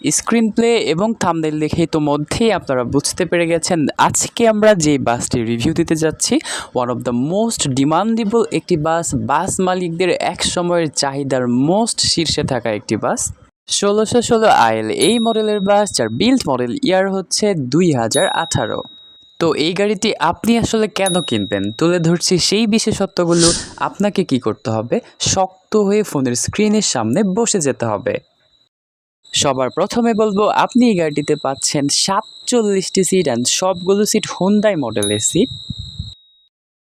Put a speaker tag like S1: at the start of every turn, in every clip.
S1: screenplay এবং thumbnail দেখেই তো মধ্যেই আপনারা বুঝতে পেরে গেছেন আজকে আমরা যে বাসটি রিভিউ দিতে যাচ্ছি one of the most demandable একটি বাস বাস মালিকদের এক সময়ের চাহিদার মোস্ট শীর্ষে থাকা একটি বাস, ষোলোশো ষোলো আইএল। এই মডেলের বাস, যার বিল্ড মডেল ইয়ার হচ্ছে দুই হাজার আঠারো। তো এই গাড়িটি আপনি আসলে কেন কিনবেন? তুলে ধরছি সেই বিশেষত্বগুলো। আপনাকে কি করতে হবে? শক্ত হয়ে ফোনের স্ক্রিনের সামনে বসে যেতে হবে। সবার প্রথমে বলব, আপনি এই গাড়িটিতে পাচ্ছেন সাতচল্লিশটি সিট অ্যান্ড সবগুলো সিট হুন্ডাই মডেলের সিট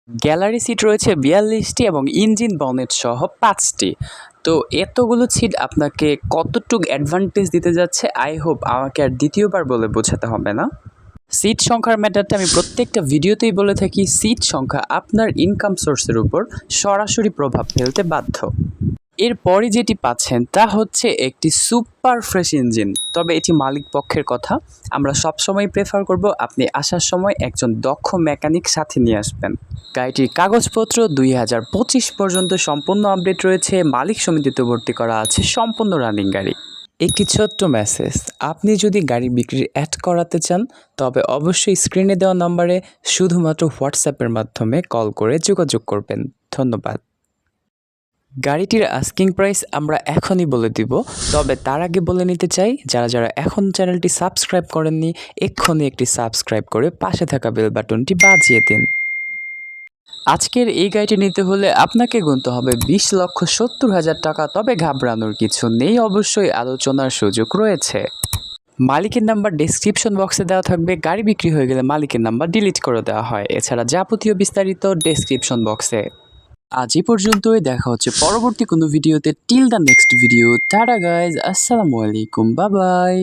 S1: গ্যালারি সিট রয়েছে বিয়াল্লিশটি এবং ইঞ্জিন বনেট সহ পাঁচটি। তো এতগুলো সিট আপনাকে কতটুক অ্যাডভান্টেজ দিতে যাচ্ছে? আই হোপ আমাকে আর দ্বিতীয়বার বলে বোঝাতে হবে না। সিট সংখ্যার ম্যাটারটা আমি প্রত্যেকটা ভিডিওতেই বলে থাকি সিট সংখ্যা আপনার ইনকাম সোর্সের উপর সরাসরি প্রভাব ফেলতে বাধ্য। এরপরে যেটি পাচ্ছেন তা হচ্ছে একটি সুপার ফ্রেশ ইঞ্জিন। তবে এটি মালিক পক্ষের কথা। আমরা সবসময় প্রেফার করব আপনি আসার সময় একজন দক্ষ মেকানিক সাথে নিয়ে আসবেন। গাড়িটির কাগজপত্র দুই হাজার পঁচিশ পর্যন্ত সম্পূর্ণ আপডেট রয়েছে। মালিক সমিতিতে ভর্তি করা আছে সম্পূর্ণ রানিং গাড়ি। একটি ছোট্ট মেসেজ আপনি যদি গাড়ি বিক্রির অ্যাড করাতে চান, তবে অবশ্যই স্ক্রিনে দেওয়া নম্বরে শুধুমাত্র হোয়াটসঅ্যাপের মাধ্যমে কল করে যোগাযোগ করবেন। ধন্যবাদ। গাড়িটির আস্কিং প্রাইস আমরা এখনই বলে দিব। তবে তার আগে বলে নিতে চাই, যারা যারা এখন চ্যানেলটি সাবস্ক্রাইব করেননি, এক্ষুনি একটি সাবস্ক্রাইব করে পাশে থাকা বেল বাটনটি বাজিয়ে দিন। আজকের এই গাড়িটি নিতে হলে আপনাকে গুনতে হবে বিশ লক্ষ সত্তর হাজার টাকা, তবে ঘাবড়ানোর কিছু নেই, অবশ্যই আলোচনার সুযোগ রয়েছে। মালিকের নাম্বার ডেসক্রিপশন বক্সে দেওয়া থাকবে, গাড়ি বিক্রি হয়ে গেলে মালিকের নাম্বার ডিলিট করে দেওয়া হয়। এছাড়া যাবতীয় বিস্তারিত ডেসক্রিপশন বক্সে আজ এই পর্যন্তই, দেখা হচ্ছে পরবর্তী কোনো ভিডিওতে। Till the next video tata guys আসসালামু আলাইকুম বাবাই